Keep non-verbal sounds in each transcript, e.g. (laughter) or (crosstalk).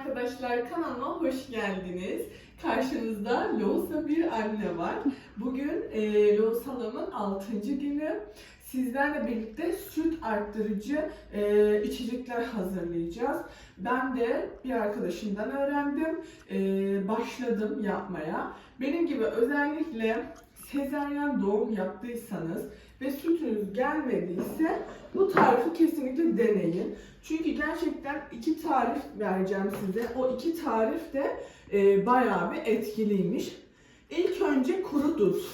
arkadaşlar kanalıma hoş geldiniz. Karşınızda Loğusa bir anne var. Bugün e, Loğusalamın 6. günü. Sizlerle birlikte süt arttırıcı e, içecekler hazırlayacağız. Ben de bir arkadaşımdan öğrendim. E, başladım yapmaya. Benim gibi özellikle sezaryen doğum yaptıysanız ve sütünüz gelmediyse bu tarifi kesinlikle deneyin. Çünkü gerçekten iki tarif vereceğim size. O iki tarif de e, bayağı bir etkiliymiş. İlk önce kuru dut.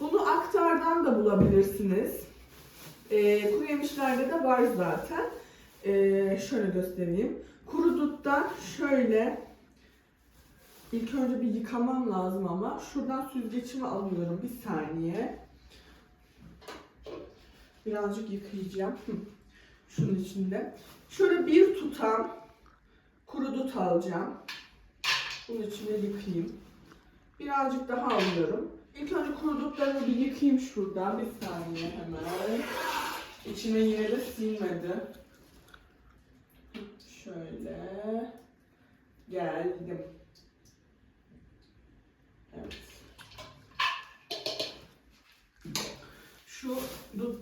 Bunu aktardan da bulabilirsiniz. E, kuru yemişlerde de var zaten. E, şöyle göstereyim. Kuru duttan şöyle ilk önce bir yıkamam lazım ama şuradan süzgeçimi alıyorum bir saniye. Birazcık yıkayacağım. Şunun içinde. Şöyle bir tutam kuru dut alacağım. Bunun içine yıkayayım. Birazcık daha alıyorum. İlk önce kuru dutlarımı bir yıkayayım şuradan. Bir saniye hemen. İçine yine de silmedi. Şöyle. Geldim. Evet. Şu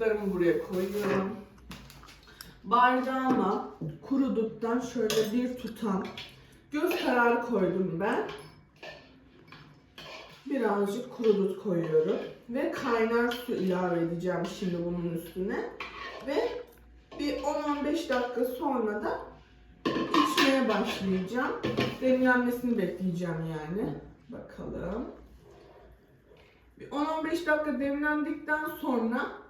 dutlarımı buraya koyuyorum. Bardağıma kuru duttan şöyle bir tutam göz kararı koydum ben. Birazcık kuru dut koyuyorum. Ve kaynar su ilave edeceğim şimdi bunun üstüne. Ve bir 10-15 dakika sonra da içmeye başlayacağım. Demlenmesini bekleyeceğim yani. Bakalım. Bir 10-15 dakika demlendikten sonra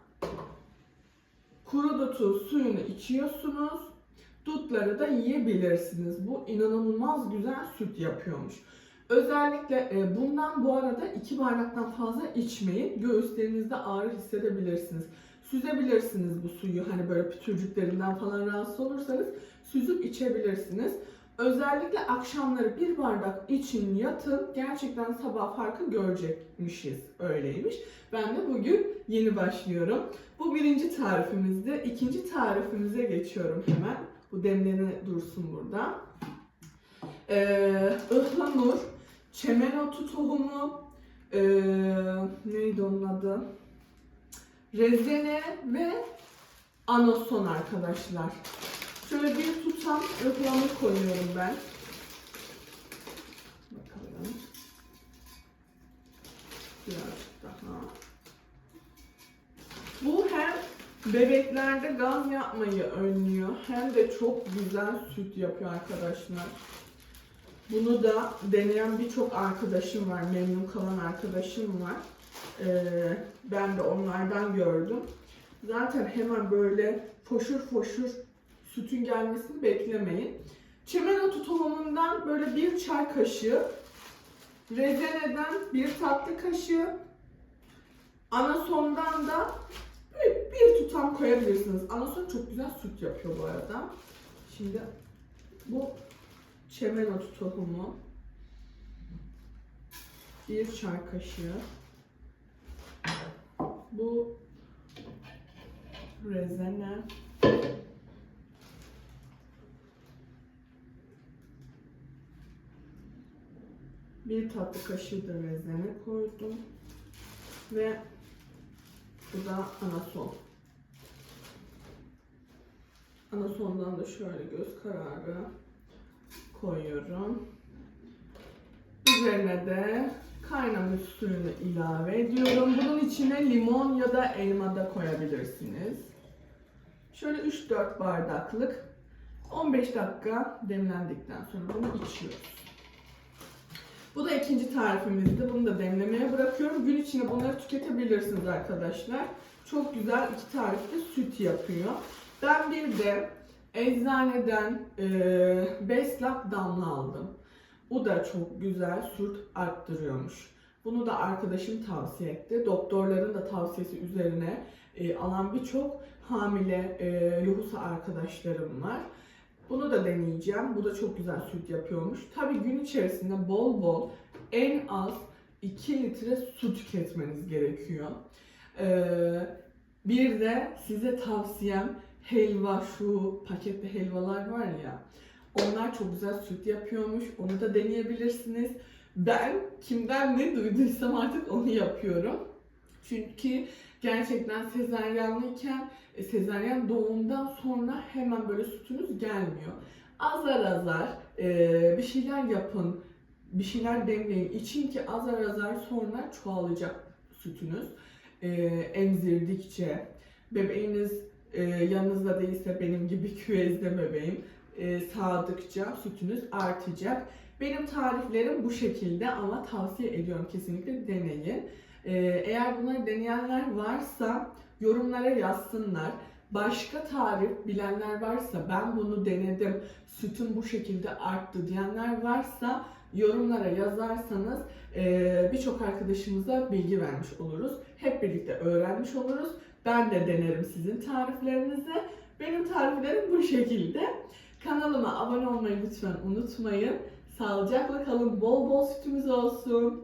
kuru dutu suyunu içiyorsunuz. Dutları da yiyebilirsiniz. Bu inanılmaz güzel süt yapıyormuş. Özellikle e, bundan bu arada iki bardaktan fazla içmeyin. Göğüslerinizde ağrı hissedebilirsiniz. Süzebilirsiniz bu suyu. Hani böyle pütürcüklerinden falan rahatsız olursanız süzüp içebilirsiniz. Özellikle akşamları bir bardak için yatın. Gerçekten sabah farkı görecekmişiz. Öyleymiş. Ben de bugün yeni başlıyorum. Bu birinci tarifimizde. ikinci tarifimize geçiyorum hemen. Bu demlene dursun burada. Ee, ıhlamur, çemen otu tohumu, ee, neydi onun adı? Rezene ve anason arkadaşlar. Şöyle bir tutam ıhlamur koyuyorum ben. Bakalım. Birazcık daha. Bu hem bebeklerde gaz yapmayı önlüyor hem de çok güzel süt yapıyor arkadaşlar. Bunu da deneyen birçok arkadaşım var, memnun kalan arkadaşım var. Ee, ben de onlardan gördüm. Zaten hemen böyle foşur foşur sütün gelmesini beklemeyin. Çemen otu tohumundan böyle bir çay kaşığı, rezeneden bir tatlı kaşığı, anasondan da bir, bir tutam koyabilirsiniz. Anason çok güzel süt yapıyor bu arada. Şimdi bu çemen otu tohumu, bir çay kaşığı, bu rezene, bir tatlı kaşığı da rezene koydum ve bu da anason. Anasondan da şöyle göz kararı koyuyorum. Üzerine de kaynamış suyunu ilave ediyorum. Bunun içine limon ya da elma da koyabilirsiniz. Şöyle 3-4 bardaklık 15 dakika demlendikten sonra bunu içiyoruz. Bu da ikinci tarifimizdi. Bunu da demlemeye bırakıyorum. Gün içinde bunları tüketebilirsiniz arkadaşlar. Çok güzel iki tarifte süt yapıyor. Ben bir de eczaneden e, Beslak damla aldım. Bu da çok güzel süt arttırıyormuş. Bunu da arkadaşım tavsiye etti. Doktorların da tavsiyesi üzerine e, alan birçok hamile e, lohusa arkadaşlarım var. Bunu da deneyeceğim. Bu da çok güzel süt yapıyormuş. Tabii gün içerisinde bol bol en az 2 litre su tüketmeniz gerekiyor. Ee, bir de size tavsiyem helva şu paketli helvalar var ya Onlar çok güzel süt yapıyormuş. Onu da deneyebilirsiniz. Ben kimden ne duyduysam artık onu yapıyorum. Çünkü gerçekten sezaryenliyken e, sezaryen doğumdan sonra hemen böyle sütünüz gelmiyor. Azar azar e, bir şeyler yapın, bir şeyler deneyin. İçin ki azar azar sonra çoğalacak sütünüz. E, emzirdikçe, bebeğiniz e, yanınızda değilse benim gibi (laughs) küvezde bebeğim e, sağdıkça sütünüz artacak. Benim tariflerim bu şekilde ama tavsiye ediyorum kesinlikle deneyin. Ee, eğer bunları deneyenler varsa yorumlara yazsınlar. Başka tarif bilenler varsa ben bunu denedim, sütüm bu şekilde arttı diyenler varsa yorumlara yazarsanız e, birçok arkadaşımıza bilgi vermiş oluruz. Hep birlikte öğrenmiş oluruz. Ben de denerim sizin tariflerinizi. Benim tariflerim bu şekilde. Kanalıma abone olmayı lütfen unutmayın. Sağlıcakla kalın, bol bol sütümüz olsun.